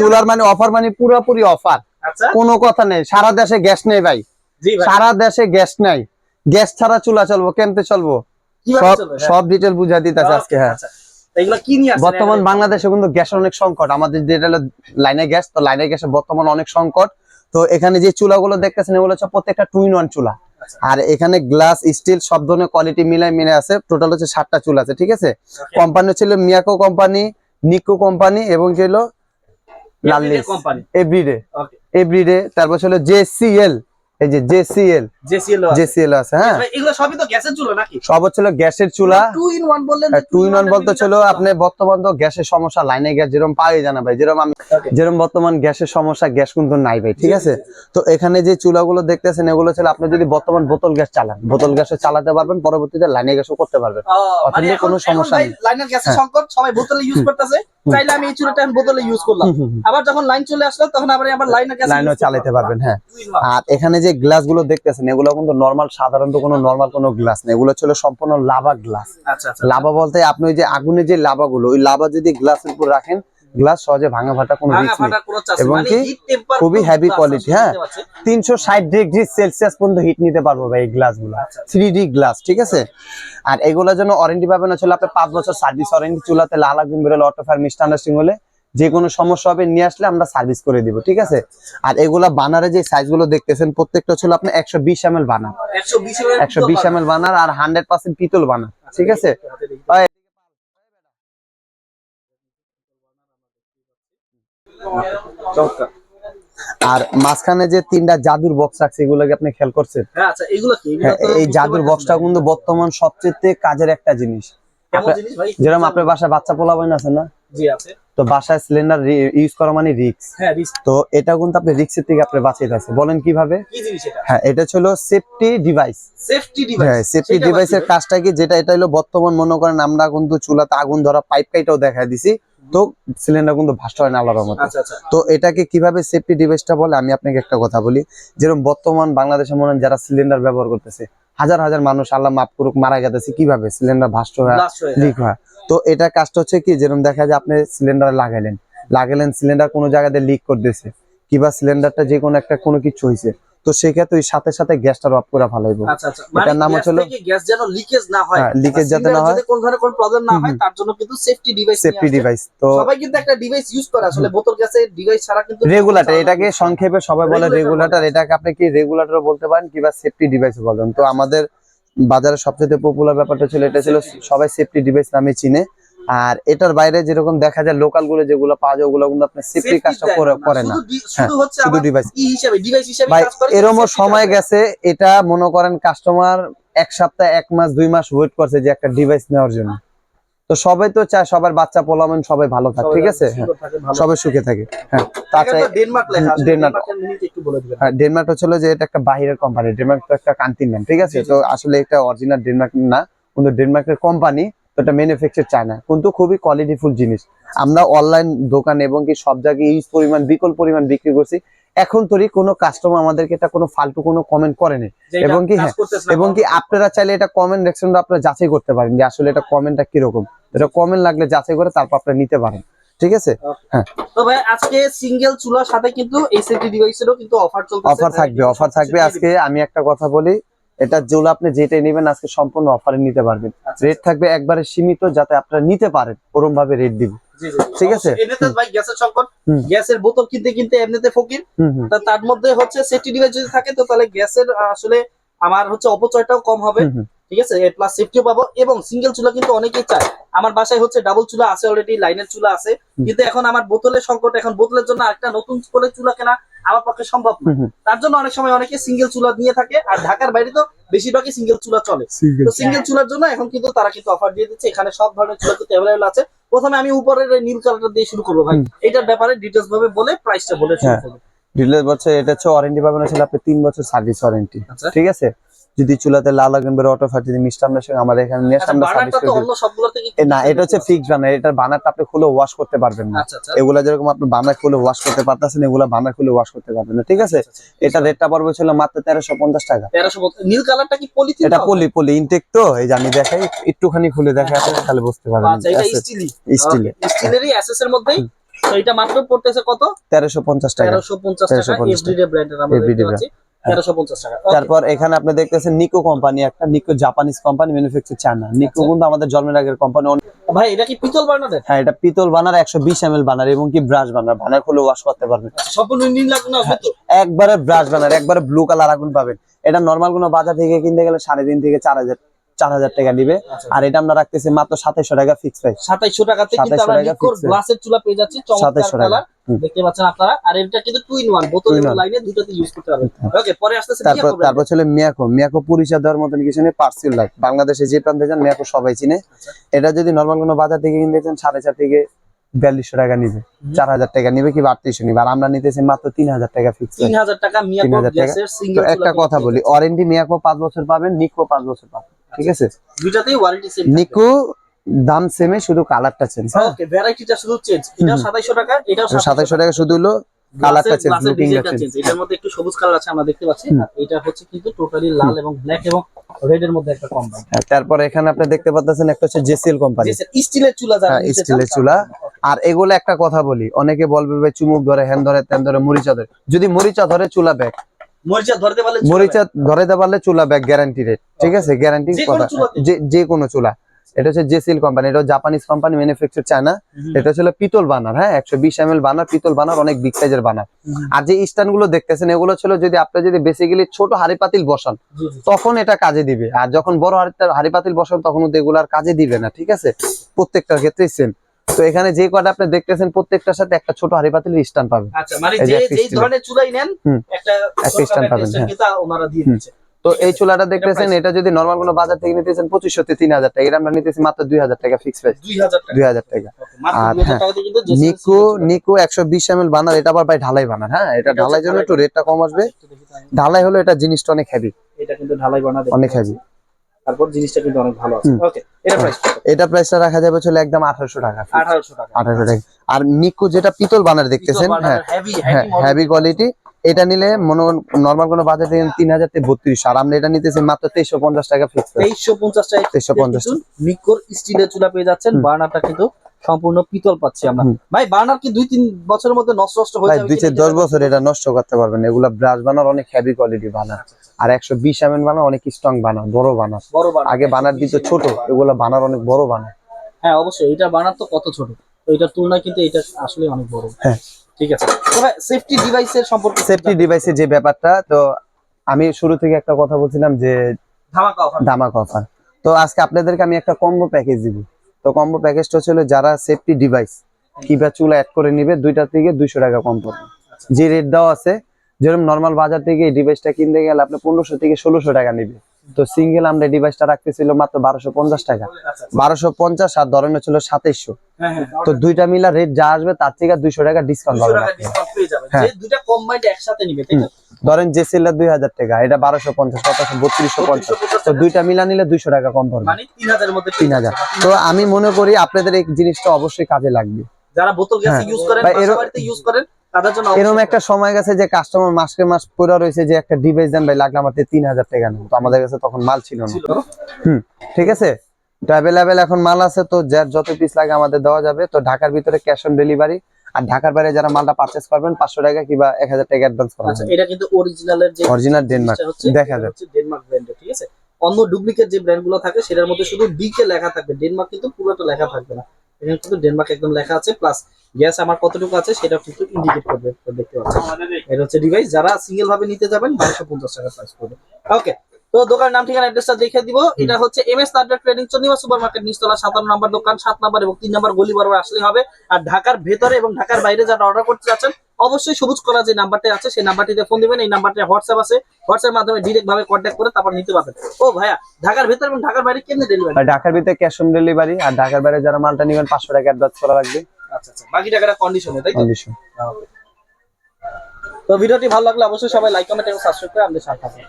চুলার মানে অফার মানে পুরোপুরি অফার। আচ্ছা। কোনো কথা নেই। সারা দেশে গ্যাস নেই ভাই। সারা দেশে গ্যাস নাই। গ্যাস ছাড়া চুলা চলবো কেমতে চলবো? সব হ্যাঁ। সব ডিটেল বুঝা দিতেছে আজকে হ্যাঁ। আচ্ছা। বর্তমান বাংলাদেশে কিন্তু গ্যাসের অনেক সংকট। আমাদের যেটা লাইনে গ্যাস তো লাইনে গ্যাসের বর্তমান অনেক সংকট। তো এখানে যে চুলাগুলো দেখতেছেন এগুলো হচ্ছে প্রত্যেকটা টুইন ওয়ান চুলা। আচ্ছা। আর এখানে গ্লাস স্টিল সব ধরনের কোয়ালিটি মিলাই মিলে আছে। টোটাল হচ্ছে সাতটা চুল আছে ঠিক আছে? কোম্পানি ছিল মিয়াকো কোম্পানি নিকো কোম্পানি এবং হলো লাল্লিস এভরিডে এভরিডে তারপর ছিল জেসিএল এই যে জেসিএল। জেসিএল জেসিএল আছে হ্যাঁ। এগুলো সবই তো গ্যাসের চুলা নাকি? সব হচ্ছিল গ্যাসের চুলা। টু ইন ওয়ান বললেন টু ইন ওয়ান বলতে ছিল আপনি বর্তমান তো গ্যাসের সমস্যা লাইনে গ্যাস যেরকম পাওয়াই জানা ভাই যেরকম আমি যেরকম বর্তমান গ্যাসের সমস্যা গ্যাস কিন্তু নাই ভাই ঠিক আছে? তো এখানে যে চুলাগুলো দেখতেছেন এগুলো ছিল আপনি যদি বর্তমান বোতল গ্যাস চালান বোতল গ্যাসও চালাতে পারবেন পরবর্তীতে লাইনে গ্যাসও করতে পারবেন। মানে অথবা কোনো সমস্যা নেই। লাইনের গ্যাসের হ্যাঁ। সংকট সবাই বোতলে ইউজ করতেছে। চাইলে আমি এই চুলাটা বোতলে ইউজ করলাম। আবার যখন লাইন চলে আসলো তখন আবার আবার লাইনের গ্যাস লাইনও চালাতে পারবেন। হ্যাঁ। আর এখানে যে গ্লাসগুলো দেখতেছেন এগুলো কিন্তু নর্মাল সাধারণত কোনো নর্মাল কোনো গ্লাস নেই। এগুলো ছিল সম্পূর্ণ লাভা গ্লাস আচ্ছা আচ্ছা লাভা বলতে আপনি ওই যে আগুনের যে লাভাগুলো ওই লাভা যদি গ্লাসের উপর রাখেন গ্লাস সহজে ভাঙা ফাটা কোনো রিস্ক নেই। এবং মানে কি? খুবই হেভি কোয়ালিটি হ্যাঁ। তিনশো ষাট ডিগ্রি সেলসিয়াস পর্যন্ত হিট নিতে পারব ভাই এই গ্লাসগুলো। আচ্ছা। থ্রি ডি গ্লাস ঠিক আছে? আর এগুলোর জন্য ওয়ারেন্টি পাবেন হচ্ছে আপনি পাঁচ বছর সার্ভিস ওয়ারেন্টি চুলাতে লাল আগুন বেরোলে অটো ফায়ার মিসআন্ডারস্টিং হলে যে কোনো সমস্যা হবে নিয়ে আসলে আমরা সার্ভিস করে দিব ঠিক আছে? আর এগুলা বানারে যে সাইজগুলো দেখতেছেন প্রত্যেকটা ছিল আপনি একশো বিশ এম এল বানার একশো বিশ এম এল বানার আর হান্ড্রেড পার্সেন্ট পিতল বানার ঠিক আছে? আর মাঝখানে যে তিনটা জাদুর বক্স রাখছে এগুলো কি আপনি খেয়াল করছেন? হ্যাঁ আচ্ছা হ্যাঁ, এই জাদুর বক্সটা কিন্তু বর্তমান সবচেয়ে কাজের একটা জিনিস। আপনার- যেরকম আপনার বাসায় বাচ্চা পোলাবেন আছে না? জি আছে। তো বাসায় সিলিন্ডার ইউজ করা মানে রিক্স হ্যাঁ তো এটা কিন্তু আপনি রিক্সের থেকে আপনি বাঁচিয়ে আছে বলেন কীভাবে? কি জিনিস এটা? হ্যাঁ এটা ছিল সেফটি ডিভাইস সেফটি হ্যাঁ ডিভাইস সেফটি ডিভাইসের কাজটা কি? যেটা এটা হলো বর্তমান মনে করেন আমরা কিন্তু চুলাতে আগুন ধরা পাইপ কাইটাও দেখা দিছি। তো সিলিন্ডার কিন্তু ভাস্ট হয় না আলাদার মতো আচ্ছা আচ্ছা। তো এটাকে কীভাবে সেফটি ডিভাইসটা বলে? আমি আপনাকে একটা কথা বলি। যেরকম বর্তমান বাংলাদেশে মনে হয় যারা সিলিন্ডার ব্যবহার করতেছে হাজার হাজার মানুষ আল্লাহ মাফ করুক মারা গেছে কীভাবে সিলিন্ডার ভাস্ট হয় লিক হয়। তো এটা কাজটা হচ্ছে কি? যেরকম দেখা যায় আপনি সিলিন্ডার লাগাইলেন। লাগাইলেন সিলিন্ডার কোনো জায়গাতে লিক করতেছে। কিবা সিলিন্ডারটা যে কোনো একটা কোনো কিছু হয়েছে তো সেক্ষেত্রে ওই সাথে সাথে গ্যাসটা অফ করে ফেলাইবো। আচ্ছা আচ্ছা। মানে এটার নাম হচ্ছে গ্যাস যেন লিকেজ না হয়। হ্যাঁ, leakage যাতে না হয়। কোন ধরনের কোনো প্রবলেম না হয় তার জন্য কিন্তু সেফটি ডিভাইস সেফটি ডিভাইস তো সবাই কিন্তু একটা ডিভাইস ইউজ করে। আসলে বোতল গ্যাসের ডিভাইস ছাড়া কিন্তু রেগুলেটর এটাকে সংক্ষেপে সবাই বলে রেগুলেটর এটাকে আপনি কি রেগুলেটর বলতে পারেন? কিংবা সেফটি ডিভাইস বলেন। তো আমাদের বাজারে সবচেয়ে পপুলার ব্যাপারটা ছিল এটা ছিল সবাই সেফটি ডিভাইস নামে চিনে। আর এটার বাইরে যেরকম দেখা যায় লোকালগুলো যেগুলো পাওয়া যায় ওগুলো কিন্তু আপনি সেফটি কাজটা করে না, শুধু হ্যাঁ, ডিভাইস ভাই এরমও সময় গেছে এটা মনে করেন কাস্টমার এক সপ্তাহ এক মাস দুই মাস ওয়েট করছে যে একটা ডিভাইস নেওয়ার জন্য। তো সবাই তো চায় সবার বাচ্চা পোলামেন সবাই ভালো থাকে ঠিক আছে? হ্যাঁ। সবাই সুখে থাকে। হ্যাঁ তাছাড়া ডেনমার্ক হ্যাঁ, ডেনমার্ক হচ্ছিল যে এটা একটা বাহিরের কোম্পানি ডেনমার্ক তো একটা নাম ঠিক আছে? তো আসলে এটা অরিজিনাল ডেনমার্ক না কিন্তু ডেনমার্কের কোম্পানি তো এটা ম্যানুফ্যাকচার চায় না কিন্তু খুবই কোয়ালিটিফুল জিনিস। আমরা অনলাইন দোকান এবং কি সব জায়গায় ইউজ পরিমাণ বিকল পরিমাণ বিক্রি করছি এখন তোরই কোনো কাস্টমার আমাদেরকে এটা কোনো ফালতু কোনো কমেন্ট করেনি। এবং কি হ্যাঁ, এবং কি আপনারা চাইলে এটা কমেন্ট সেকশনটা আপনারা যাচাই করতে পারেন যে আসলে এটা কমেন্টটা কীরকম। এটা কমেন্ট লাগলে যাচাই করে তারপর আপনারা নিতে পারেন। ঠিক আছে? তো ভাই আজকে সিঙ্গেল চুলার সাথে কিন্তু ডিভাইসেরও কিন্তু অফার চলতেছে। অফার থাকবে অফার থাকবে। আজকে আমি একটা কথা বলি এটা যেগুলো আপনি যেটাই নেবেন আজকে সম্পূর্ণ অফারে নিতে পারবেন। আচ্ছা, রেট থাকবে একবারে সীমিত যাতে আপনারা নিতে পারেন ওরম ভাবে রেট দিব। ঠিক আছে? এমনিতে ভাই গ্যাসের সংকট গ্যাসের বোতল কিনতে কিনতে এমনিতে ফকির। তার মধ্যে হচ্ছে সেফটি ডিভাইস যদি থাকে তো তাহলে গ্যাসের আসলে আমার হচ্ছে অপচয়টাও কম হবে। ঠিক আছে? প্লাস সেফটিও পাবো এবং সিঙ্গেল চুলা কিন্তু অনেকেই চায়। আমার বাসায় হচ্ছে ডাবল চুলা আছে অলরেডি লাইনের চুলা আছে। কিন্তু এখন আমার বোতলের সংকট এখন বোতলের জন্য একটা নতুন করে চুলা কেনা আমার পক্ষে সম্ভব না। তার জন্য অনেক সময় অনেকে সিঙ্গেল চুলা নিয়ে থাকে আর ঢাকার বাইরে তো বেশিরভাগই সিঙ্গেল চুলা চলে। তো সিঙ্গেল চুলার জন্য এখন কিন্তু তারা কিন্তু অফার দিয়ে দিচ্ছে। এখানে সব ধরনের চুলা কিন্তু অ্যাভেলেবল আছে। প্রথমে আমি উপরের নীল কালারটা দিয়ে শুরু করব ভাই। এটার ব্যাপারে ডিটেলস ভাবে বলে প্রাইসটা বলে শুরু করব। করব বলতে এটা হচ্ছে ওয়ারেন্টি পাবেন আসলে আপনি তিন বছর সার্ভিস ওয়ারেন্টি আচ্ছা। ঠিক আছে? যদি চুলাতে লাল আগুন বেরো অটো ফাটি মিষ্টান্নের সঙ্গে আমাদের এখানে আচ্ছা আমরা সার্ভিস করে না এটা হচ্ছে ফিক্সড বানার এটার বানারটা আপনি খুলে ওয়াশ করতে পারবেন না। আচ্ছা আচ্ছা। এগুলা যেরকম আপনি বানার খুলে ওয়াশ করতে পারতেছেন এগুলা বানার খুলে ওয়াশ করতে পারবেন না ঠিক আছে? এটা রেটটা পড়বে ছিল মাত্র তেরোশো পঞ্চাশ টাকা। তেরোশো নীল কালারটা কি পলিথিন এটা পলি পলি ইনটেক তো এই যে আমি দেখাই একটুখানি খুলে দেখা আপনি তাহলে বুঝতে পারবেন। আচ্ছা এটা স্টিলি স্টিল স্টিলেরই এসএস এর মধ্যেই? তো এটা মাত্র পড়তেছে কত? তেরোশো পঞ্চাশ টাকা। তেরোশো পঞ্চাশ টাকা এভরিডে ব্র্যান্ডের আমরা Everyday দেখতে পাচ্ছি। Okay. তারপর এখানে আপনি দেখতেছেন নিকো কোম্পানি একটা Nikko Japanese company manufacture China Nikko আচ্ছা। কিন্তু আমাদের জন্মের আগের কোম্পানি ভাই এটা কি পিতল বার্নারের হ্যাঁ এটা পিতল বানার একশো বিশ এম বানার এবং কি ব্রাশ বানার। বানার খুলে ওয়াশ করতে পারবেন। সম্পূর্ণ নীল আসবে তো একবারে ব্রাশ বানার একবারে ব্লু কালার আগুন পাবেন। এটা নরমাল কোনো বাজার থেকে কিনতে গেলে সাড়ে তিন থেকে চার হাজার চার হাজার টাকা দিবে। আচ্ছা। আর এটা আমরা রাখতেছি মাত্র সাতাইশো টাকা ফিক্স প্রাইস সাতাইশশো টাকাতে কিন্তু 2700 আমরা টাকা গ্লাসের চুলা পেয়ে যাচ্ছি 2700 টাকা। দেখতে পাচ্ছেন আপনারা। আর এটা কিন্তু টু ইন ওয়ান বোতল এবং লাইনে দুটোতে ইউজ করতে পারবেন। ওকে পরে আসতেছে তারপর তারপর ছিল মিয়াকো। মিয়াকো পরিচয় দেওয়ার মতন কিছু নেই পার্সিল বাংলাদেশে যে প্রান্তে যান মিয়াকো সবাই চিনে। আচ্ছা। এটা যদি নর্মাল কোনো বাজার থেকে কিনতে চান সাড়ে চার থেকে বিয়াল্লিশশো টাকা নিবে। চার হাজার টাকা নিবে কি আটত্রিশশো নিবে। আর আমরা নিতেছি মাত্র তিন হাজার টাকা ফিক্স তিন হাজার টাকা মিয়াকো 3000 টাকা। গ্যাসের তো সিঙ্গেল একটা কথা বলি ওয়ারেন্টি মিয়াকো পাঁচ বছর পাবেন নিকো পাঁচ বছর পাবেন। ঠিক আছে? দুইটাতেই ওয়ারেন্টি সেম নিকো দাম সেমে শুধু কালারটা চেঞ্জ হ্যাঁ। ওকে ভ্যারাইটিটা শুধু চেঞ্জ হুম। 2700 টাকা এটাও সাতাইশশো টাকা। শুধু হলো কালারটা চেঞ্জ লুকিং চেঞ্জ চেঞ্জ এটার মধ্যে একটু সবুজ কালার আছে আমরা দেখতে পাচ্ছি। আর এটা হচ্ছে কিন্তু টোটালি লাল এবং ব্ল্যাক এবং রেড এর মধ্যে একটা কম্বাইন তারপর এখানে আপনি দেখতে পাচ্ছেন একটা হচ্ছে জেসিএল কোম্পানি স্টিলের চুলা যারা হ্যাঁ, স্টিলের চুলা। আর এগুলো একটা কথা বলি অনেকে বলবে চুমুক ধরে হ্যান ধরে তেন ধরে মরিচা ধরে যদি মরিচা ধরে চুলা ব্যাগ মরিচা ধরতে পারলে চুলা ব্যাগ। গ্যারান্টি রেট ঠিক আছে? গ্যারান্টি কথা। যে কোনো চুলা। এটা হচ্ছে জেসিল কোম্পানি এটা জাপানিজ কোম্পানি ম্যানুফ্যাকচার চায়না এটা হচ্ছে পিতল বানার হ্যাঁ? একশো বিশ এম বানার পিতল বানার অনেক বিগ সাইজের বানার। আর যে স্ট্যান্ডগুলো দেখতেছেন এগুলো ছিল যদি আপনি যদি বেসিক্যালি ছোট হাড়ি পাতিল বসান। তখন এটা কাজে দিবে। আর যখন বড় হাড়ি পাতিল বসান তখন এগুলো আর কাজে দিবে না ঠিক আছে? প্রত্যেকটার ক্ষেত্রেই সেম তো এখানে যে কটা আপনি দেখতেছেন প্রত্যেকটার সাথে একটা ছোট হাড়ি পাতিল স্ট্যান্ড পাবেন। আচ্ছা মানে যে যেই ধরনের চুলাই নেন একটা একটা ছোটখাটো পাবেন, হ্যাঁ। ওনারা দিয়ে দিচ্ছে। তো এই চুলাটা দেখতেছেন এটা যদি নর্মাল কোনো বাজার থেকে নিতেছেন পঁচিশশো থেকে তিন হাজার টাকা। এটা আমরা নিতেছি মাত্র দুই হাজার টাকা ফিক্স প্রাইস দুই হাজার টাকা। আর 2000 হ্যাঁ, নিকো নিকো একশো বিশ এম এল বানার এটা আবার ভাই ঢালাই বানার হ্যাঁ? এটা ঢালাই জন্য একটু রেটটা কম আসবে। ঢালাই হলো এটা জিনিসটা অনেক হেভি এটা কিন্তু ঢালাই বানা দেখতে অনেক পাচ্ছি। তারপর জিনিসটা কিন্তু অনেক ভালো আছে। ওকে এটা প্রাইস এটা প্রাইসটা রাখা যাবে চলে একদম আঠারোশো টাকা। 1800 টাকা। আঠারোশো টাকা। আর নিকো যেটা পিতল বানার দেখতেছেন হ্যাঁ হেভি হ্যাঁ কোয়ালিটি এটা নিলে মনে নর্মাল কোনো বাজেটে তিন হাজার থেকে বত্রিশ। আর আমরা এটা নিতেছি মাত্র তেইশশো পঞ্চাশ টাকা ফিক্স তেইশশো পঞ্চাশ টাকা 2350 নিকোর স্টিলের চুলা পেয়ে যাচ্ছেন। বার্নারটা কিন্তু সম্পূর্ণ পিতল পাচ্ছি আমরা। ভাই বার্নার কি দুই তিন বছরের মধ্যে নষ্ট নষ্ট হয়ে যাবে দুই থেকে দশ বছর এটা নষ্ট করতে পারবেন এগুলা ব্রাশ বানার অনেক হেভি কোয়ালিটি বানার আর একশো বিশ এম বানার অনেক স্ট্রং বানার বড় বানার আগে বানার দিত ছোট এগুলা বানার অনেক বড় বানার হ্যাঁ অবশ্যই এটা বার্নার তো কত ছোট? এটার তুলনায় কিন্তু এটা আসলে অনেক বড়। হ্যাঁ। ঠিক আছে। তো ভাই সেফটি ডিভাইসের সম্পর্কে সেফটি ডিভাইসের যে ব্যাপারটা তো আমি শুরু থেকে একটা কথা বলছিলাম যে ধামাকা অফার দামাক অফার তো আজকে আপনাদেরকে আমি একটা কম্বো প্যাকেজ দিব। তো কম্বো প্যাকেজটা ছিল যারা সেফটি ডিভাইস কিংবা চুলা অ্যাড করে নিবে দুইটা থেকে দুইশো টাকা কম পড়বে। যে রেট দেওয়া আছে যেরকম নর্মাল বাজার থেকে এই ডিভাইসটা কিনতে গেলে আপনি পনেরোশো থেকে ষোলোশো টাকা নিবে। তো সিঙ্গেল আমরা ডিভাইসটা রাখতেছিল মাত্র বারোশো পঞ্চাশ টাকা। আচ্ছা বারোশো পঞ্চাশ আর ধরেন ছিল সাতাইশশো। হ্যাঁ হ্যাঁ তো দুইটা মিলা রেট যা আসবে তার থেকে দুইশো টাকা ডিসকাউন্ট 200 পাবেন হ্যাঁ। ধরেন যে সেলার দুই হাজার টাকা এটা বারোশো পঞ্চাশ কতশো বত্রিশশো পঞ্চাশ। তো দুইটা মিলা নিলে দুইশো টাকা কম পড়বে। মানে 3000 এর মধ্যে পেয়ে তিন হাজার। তো আমি মনে করি আপনাদের এই জিনিসটা অবশ্যই কাজে লাগবে। যারা বোতল গ্যাস হ্যাঁ। ইউজ করেন ইউজ করেন এরকম একটা সময় গেছে যে কাস্টমার মাসকে মাস পড়ে রয়েছে যে একটা ডিভাইস দেন ভাই লাগলে আমার তিন হাজার টাকা তো আমাদের কাছে তখন মাল ছিল না। হুম ঠিক আছে? তো অ্যাভেলেবেল এখন মাল আছে তো যার যত পিস লাগে আমাদের দেওয়া যাবে। তো ঢাকার ভিতরে ক্যাশ অন ডেলিভারি আর ঢাকার বাইরে যারা মালটা পারচেস করবেন পাঁচশো টাকা কিংবা এক হাজার টাকা অ্যাডভান্স করা আচ্ছা এটা কিন্তু অরিজিনালের যে অরিজিনাল ডেনমার্ক দেখা যাচ্ছে ডেনমার্ক ব্র্যান্ডের ঠিক আছে? অন্য ডুপ্লিকেট যে ব্র্যান্ডগুলো থাকে সেটার মধ্যে শুধু ডি কে লেখা থাকবে। ডেনমার্ক কিন্তু পুরোটা লেখা থাকবে না। এখানে কিন্তু ডেনমার্ক একদম লেখা আছে প্লাস গ্যাস আমার কতটুকু আছে সেটা কিন্তু ইন্ডিকেট করবে দেখতে পাচ্ছেন। এটা হচ্ছে ডিভাইস যারা সিঙ্গেল ভাবে নিতে যাবেন বারোশো পঞ্চাশ টাকা প্রাইস পড়বে। ওকে তো দোকানের নাম ঠিকানা অ্যাড্রেসটা দেখে দিব। এটা হচ্ছে এম এস নাটক ট্রেডিং চন্দিমা সুপার মার্কেট নিচতলা সাতান্ন নম্বর দোকান সাত নম্বর এবং তিন নম্বর গলি বরাবর আসলে হবে। আর ঢাকার ভেতরে এবং ঢাকার বাইরে যারা অর্ডার করতে যাচ্ছেন অবশ্যই সবুজ করা যে নাম্বারটা আছে সেই নাম্বারটিতে ফোন দিবেন। এই নাম্বারটা হোয়াটসঅ্যাপ আছে। হোয়াটসঅ্যাপ মাধ্যমে ডিরেক্ট ভাবে কন্ট্যাক্ট করে তারপর নিতে পারবেন। ও ভাইয়া ঢাকার ভেতর এবং ঢাকার বাইরে কেমনে ডেলিভারি ঢাকার ভিতরে ক্যাশ অন ডেলিভারি আর ঢাকার বাইরে যারা মালটা নেবেন পাঁচশো টাকা অ্যাডভান্স করা লাগবে। আচ্ছা আচ্ছা। বাকি টাকাটা কন্ডিশনে তাই তো? কন্ডিশন তো ভিডিওটি ভালো লাগলে অবশ্যই সবাই লাইক কমেন্ট এবং সাবস্ক্রাইব করে আমাদের সাথে থাকুন।